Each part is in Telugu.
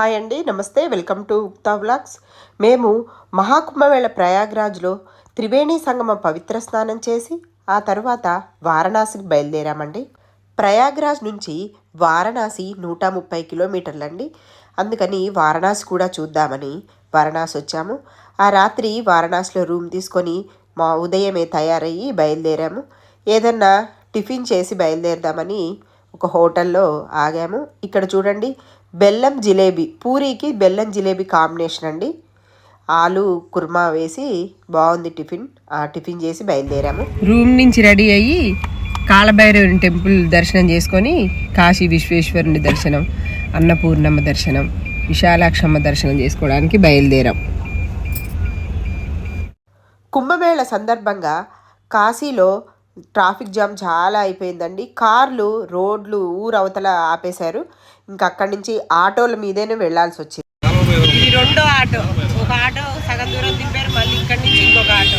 హాయ్ అండి నమస్తే వెల్కమ్ టు ఉక్తా వ్లాగ్స్. మేము మహాకుంభమేళ ప్రయాగ్రాజ్లో త్రివేణి సంగమం పవిత్ర స్నానం చేసి ఆ తర్వాత వారణాసికి బయలుదేరామండి. ప్రయాగ్రాజ్ నుంచి వారణాసి నూట ముప్పై కిలోమీటర్లండి. అందుకని వారణాసి కూడా చూద్దామని వారణాసి వచ్చాము. ఆ రాత్రి వారణాసిలో రూమ్ తీసుకొని మా ఉదయమే తయారయ్యి బయలుదేరాము. ఏదన్నా టిఫిన్ చేసి బయలుదేరదామని ఒక హోటల్లో ఆగాము. ఇక్కడ చూడండి బెల్లం జిలేబీ పూరీకి బెల్లం జిలేబీ కాంబినేషన్ అండి. ఆలు కుర్మా వేసి బాగుంది టిఫిన్. ఆ టిఫిన్ చేసి బయలుదేరాము. రూమ్ నుంచి రెడీ అయ్యి కాలభైరవుని టెంపుల్ దర్శనం చేసుకొని కాశీ విశ్వేశ్వరుని దర్శనం అన్నపూర్ణమ్మ దర్శనం విశాలాక్షమ్మ దర్శనం చేసుకోవడానికి బయలుదేరాం. కుంభమేళ సందర్భంగా కాశీలో ట్రాఫిక్ జామ్ చాలా అయిపోయిందండి. కార్లు రోడ్లు ఊరవతల ఆపేశారు. ఇంకా అక్కడి నుంచి ఆటోల మీదేనే వెళ్ళాల్సి వచ్చింది ఇది రెండో ఆటో ఒక ఆటో సగం దూరం దింపారు మళ్ళీ ఇక్కడి నుంచి ఇంకొక ఆటో.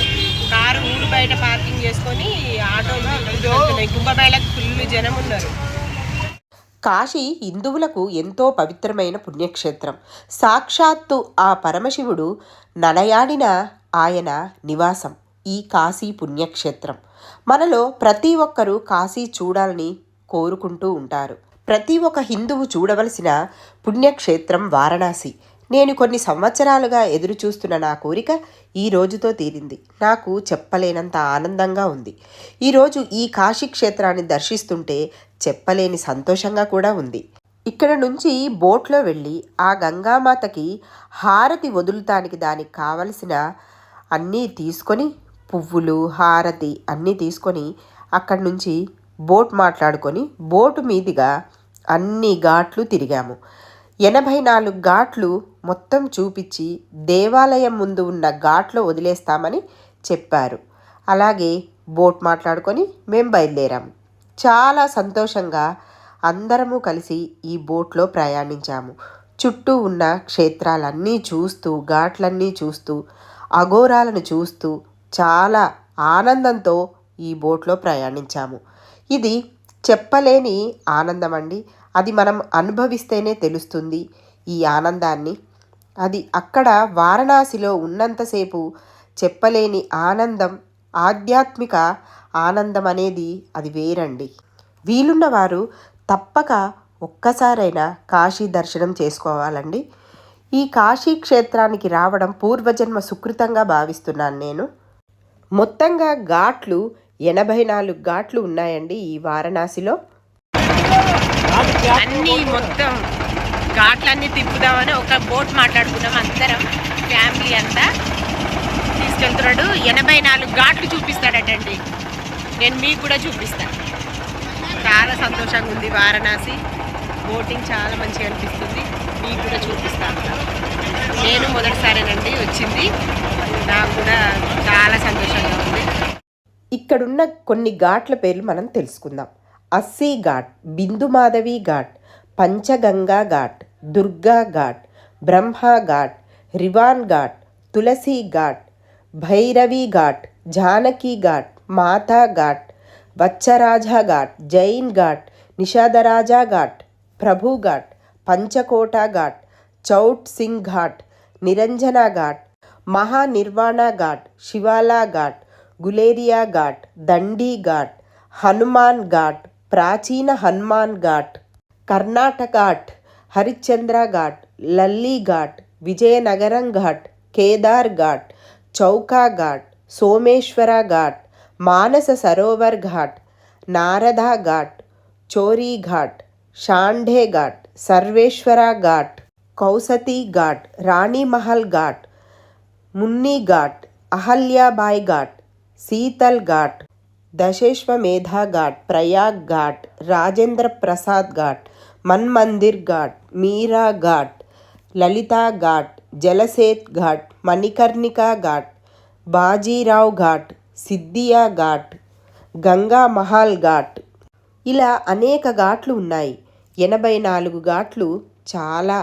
కారు ఊరు బయట పార్కింగ్ చేసుకొని ఆటోలు వెళ్తున్నాయి. కుంభమేళకు ఫుల్ జనం ఉన్నారు. కాశీ హిందువులకు ఎంతో పవిత్రమైన పుణ్యక్షేత్రం. సాక్షాత్తు ఆ పరమశివుడు నడయాడిన ఆయన నివాసం ఈ కాశీ పుణ్యక్షేత్రం. మనలో ప్రతి ఒక్కరూ కాశీ చూడాలని కోరుకుంటూ ఉంటారు. ప్రతి ఒక్క హిందువు చూడవలసిన పుణ్యక్షేత్రం వారణాసి. నేను కొన్ని సంవత్సరాలుగా ఎదురు చూస్తున్న నా కోరిక ఈ రోజుతో తీరింది. నాకు చెప్పలేనంత ఆనందంగా ఉంది. ఈరోజు ఈ కాశీ క్షేత్రాన్ని దర్శిస్తుంటే చెప్పలేని సంతోషంగా కూడా ఉంది. ఇక్కడ నుంచి బోట్లో వెళ్ళి ఆ గంగామాతకి హారతి వదులుతానికి దానికి కావలసిన అన్నీ తీసుకొని పువ్వులు హారతి అన్నీ తీసుకొని అక్కడి నుంచి బోట్ మాట్లాడుకొని బోటు మీదుగా అన్ని ఘాట్లు తిరిగాము. ఎనభై నాలుగు ఘాట్లు మొత్తం చూపించి దేవాలయం ముందు ఉన్న ఘాట్లో వదిలేస్తామని చెప్పారు. అలాగే బోట్ మాట్లాడుకొని మేము బయలుదేరాము చాలా సంతోషంగా అందరము కలిసి ఈ బోట్లో ప్రయాణించాము. చుట్టూ ఉన్న క్షేత్రాలన్నీ చూస్తూ ఘాట్లన్నీ చూస్తూ అఘోరాలను చూస్తూ చాలా ఆనందంతో ఈ బోట్లో ప్రయాణించాము. ఇది చెప్పలేని ఆనందం అండి అది మనం అనుభవిస్తేనే తెలుస్తుంది ఈ ఆనందాన్ని. అది అక్కడ వారణాసిలో ఉన్నంతసేపు చెప్పలేని ఆనందం ఆధ్యాత్మిక ఆనందం అనేది అది వేరండి. వీలున్న వారు తప్పక ఒక్కసారైనా కాశీ దర్శనం చేసుకోవాలండి. ఈ కాశీ క్షేత్రానికి రావడం పూర్వజన్మ సుకృతంగా భావిస్తున్నాను నేను. మొత్తంగా ఘాట్లు ఎనభై నాలుగు ఘాట్లు ఉన్నాయండి ఈ వారణాసిలో. అన్నీ మొత్తం ఘాట్లన్నీ తిప్పుదామని ఒక బోట్ మాట్లాడుకున్నాం అందరం. ఫ్యామిలీ అంతా తీసుకెళ్తున్నాడు. ఎనభై నాలుగు ఘాట్లు చూపిస్తాడటండి. నేను మీకు కూడా చూపిస్తాను చాలా సంతోషంగా ఉంది వారణాసి. బోటింగ్ చాలా మంచిగా అనిపిస్తుంది. మీకు కూడా చూపిస్తాను నేను మొదటిసారేనండి వచ్చింది. నాకు కూడా చాలా సంతోషంగా ఉంది. ఇక్కడున్న కొన్ని ఘాట్ల పేర్లు మనం తెలుసుకుందాం. అస్సీ ఘాట్ బిందుమాధవి ఘాట్ పంచగంగా ఘాట్ దుర్గా ఘాట్ బ్రహ్మా ఘాట్ రివాన్ ఘాట్ తులసి ఘాట్ భైరవి ఘాట్ జానకి ఘాట్ మాతా ఘాట్ వత్సరాజా ఘాట్ జైన్ ఘాట్ నిషాదరాజా ఘాట్ ప్రభు ఘాట్ పంచకోట ఘాట్ చౌట్ సింగ్ ఘాట్ నిరంజన ఘాట్ మహానిర్వాణ ఘాట్ శివాలా ఘాట్ గులేరియా ఘాట్ దండి ఘాట్ హనుమాన్ ఘాట్ ప్రాచీన హనుమాన్ ఘాట్ కర్ణాటక ఘాట్ హరిశ్చంద్ర ఘాట్ లల్లీ ఘాట్ విజయనగరం ఘాట్ కేదార్ ఘాట్ చౌకా ఘాట్ సోమేశ్వర ఘాట్ మానస సరోవర్ ఘాట్ నారదా ఘాట్ చోరీ ఘాట్ షాంఢే ఘాట్ సర్వేశ్వర ఘాట్ కౌసతి ఘాట్ రాణిమహల్ ఘాట్ మున్ని ఘాట్ అహల్యాబాయ్ ఘాట్ శీతల్ ఘాట్ దశేశ్వమేధా ఘాట్ ప్రయాగ్ ఘాట్ రాజేంద్ర ప్రసాద్ ఘాట్ మన్మందిర్ ఘాట్ మీరా ఘాట్ లలితా ఘాట్ జలసేత్ ఘాట్ మణికర్ణికా ఘాట్ బాజీరావ్ ఘాట్ సిద్ధియా ఘాట్ గంగా మహాల్ ఘాట్. ఇలా అనేక ఘాట్లు ఉన్నాయి. ఎనభై నాలుగు ఘాట్లు చాలా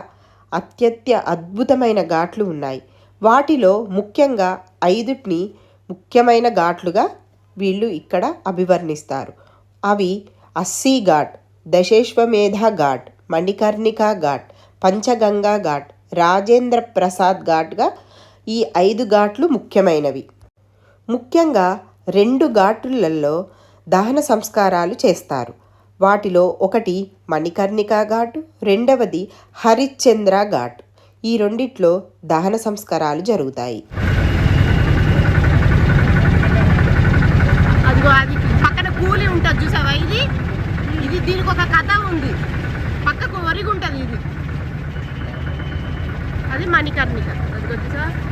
అత్యత్య అద్భుతమైన ఘాట్లు ఉన్నాయి. వాటిలో ముఖ్యంగా ఐదుటిని ముఖ్యమైన ఘాట్లుగా వీళ్ళు ఇక్కడ అభివర్ణిస్తారు. అవి అస్సీ ఘాట్ దశేశ్వమేధ ఘాట్ మణికర్ణికా ఘాట్ పంచగంగా ఘాట్ రాజేంద్ర ప్రసాద్ ఘాట్గా ఈ ఐదు ఘాట్లు ముఖ్యమైనవి. ముఖ్యంగా రెండు ఘాట్లలో దహన సంస్కారాలు చేస్తారు. వాటిలో ఒకటి మణికర్ణికా ఘాటు రెండవది హరిశ్చంద్ర ఘాట్. ఈ రెండిట్లో దహన సంస్కారాలు జరుగుతాయి. అది పక్కన కూలి ఉంటుంది చూసావా ఇది? ఇది దీనికి ఒక కథ ఉంది. పక్కకు ఒరిగి ఉంటుంది ఇది. అది మణికర్ణిక. అది చూసావా?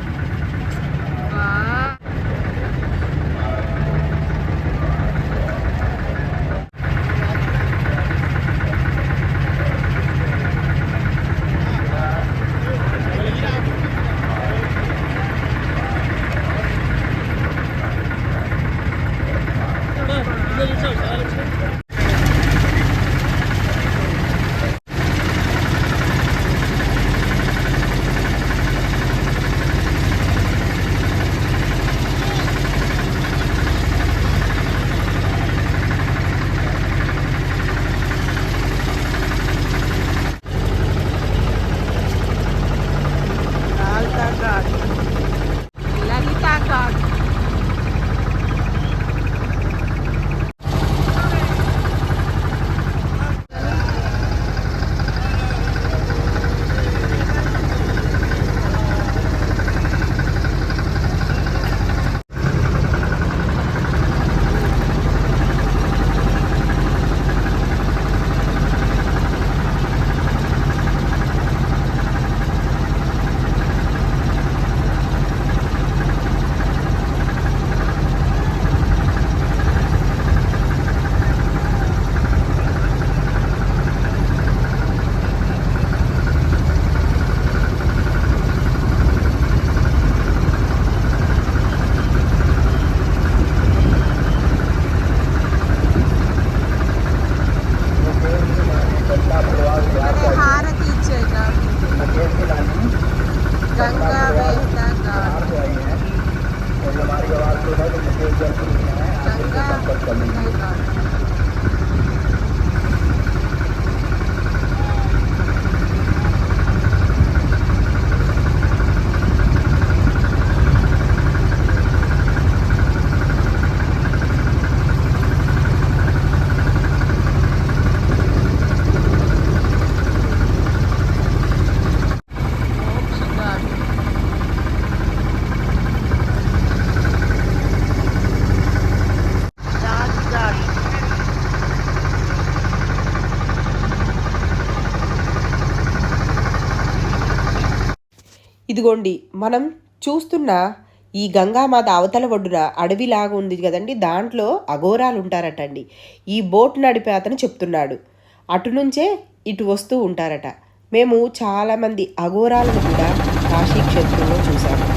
ఇదిగోండి మనం చూస్తున్న ఈ గంగామాత అవతల ఒడ్డున అడవిలాగా ఉంది కదండి. దాంట్లో అఘోరాలు ఉంటారటండి ఈ బోట్ నడిపే అతను చెప్తున్నాడు. అటు నుంచే ఇటు వస్తూ ఉంటారట. మేము చాలామంది అఘోరాలను కూడా కాశీ క్షేత్రంలో చూసాము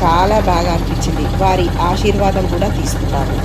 చాలా బాగా అనిపించింది. వారి ఆశీర్వాదం కూడా తీసుకున్నాము.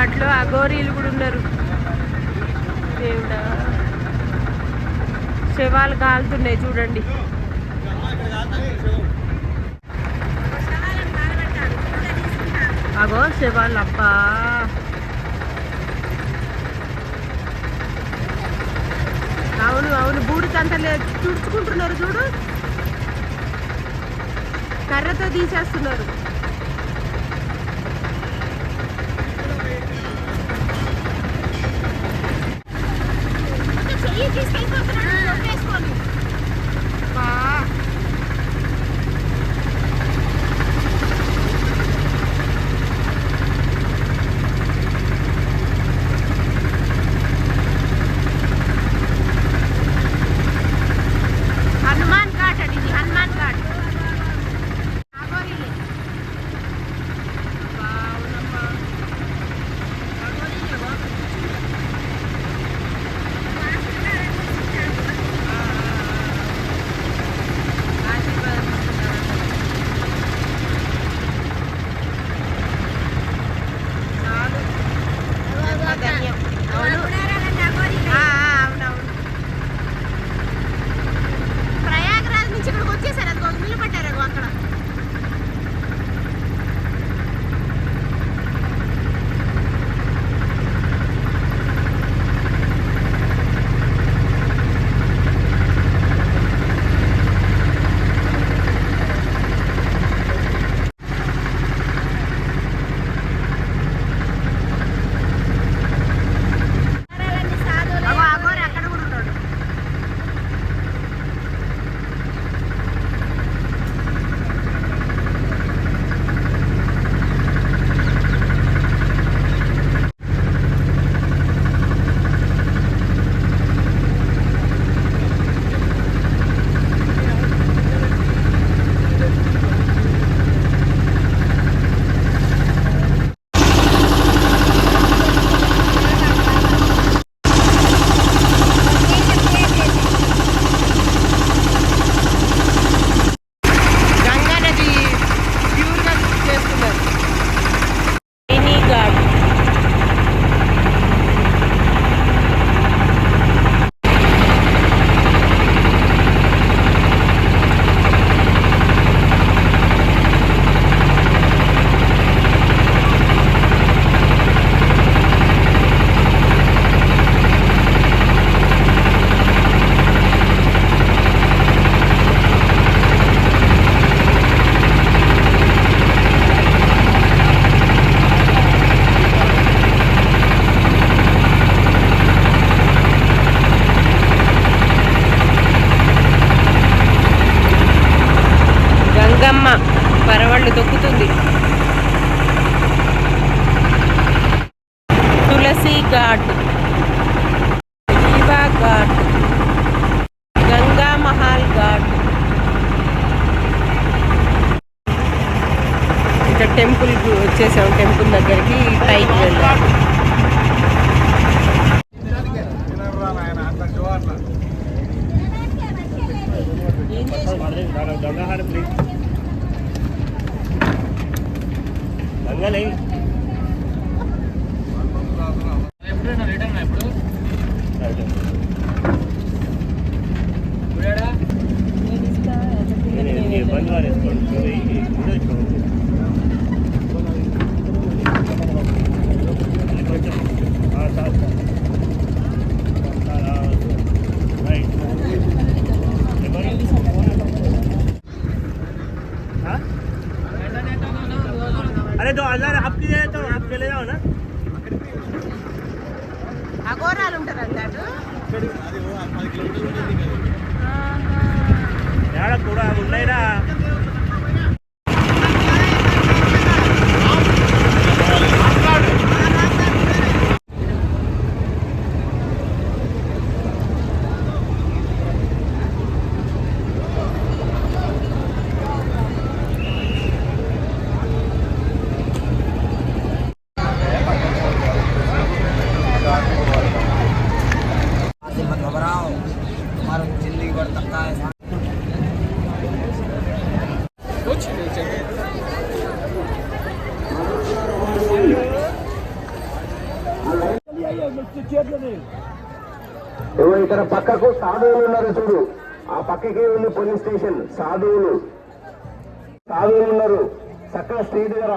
దాంట్లో అఘోరీలు కూడా ఉన్నారు దేవుడా. శవాలు కాలుతున్నాయి చూడండి. అగో శవాలు అప్ప అవును అవును బూడిదంతా లేదు చూడు. కర్రతో తీసేస్తున్నారు. ఇక్కడ టెంపుల్ వచ్చేసాం టెంపుల్ దగ్గరికి పైకి వెళ్ళాం. ఇబ్బంది వారు ఇవ్వ ఇక్కడ పక్కకు సాధువులు ఉన్నారు చూడు. ఆ పక్కకి ఉంది పోలీస్ స్టేషన్. సాధువులు. సాధువులు ఉన్నారు. చక్కగా స్ట్రీట్ దగ్గర.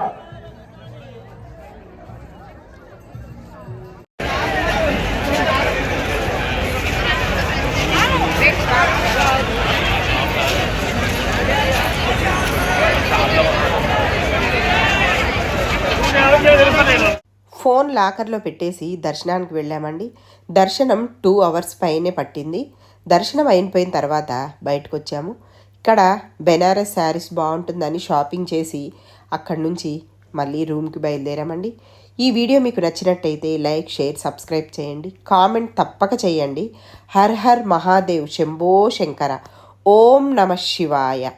ఫోన్ లాకర్లో పెట్టేసి దర్శనానికి వెళ్ళామండి. దర్శనం టూ అవర్స్ పైనే పట్టింది. దర్శనం అయిపోయిన తర్వాత బయటకు వచ్చాము ఇక్కడ బెనారస్ శారీస్ బాగుంటుందని షాపింగ్ చేసి అక్కడి నుంచి మళ్ళీ రూమ్కి బయలుదేరామండి. ఈ వీడియో మీకు నచ్చినట్టయితే లైక్ షేర్ సబ్స్క్రైబ్ చేయండి. కామెంట్ తప్పక చేయండి. హర్ హర్ మహాదేవ్ శంభో శంకర. ఓం నమ శివాయ.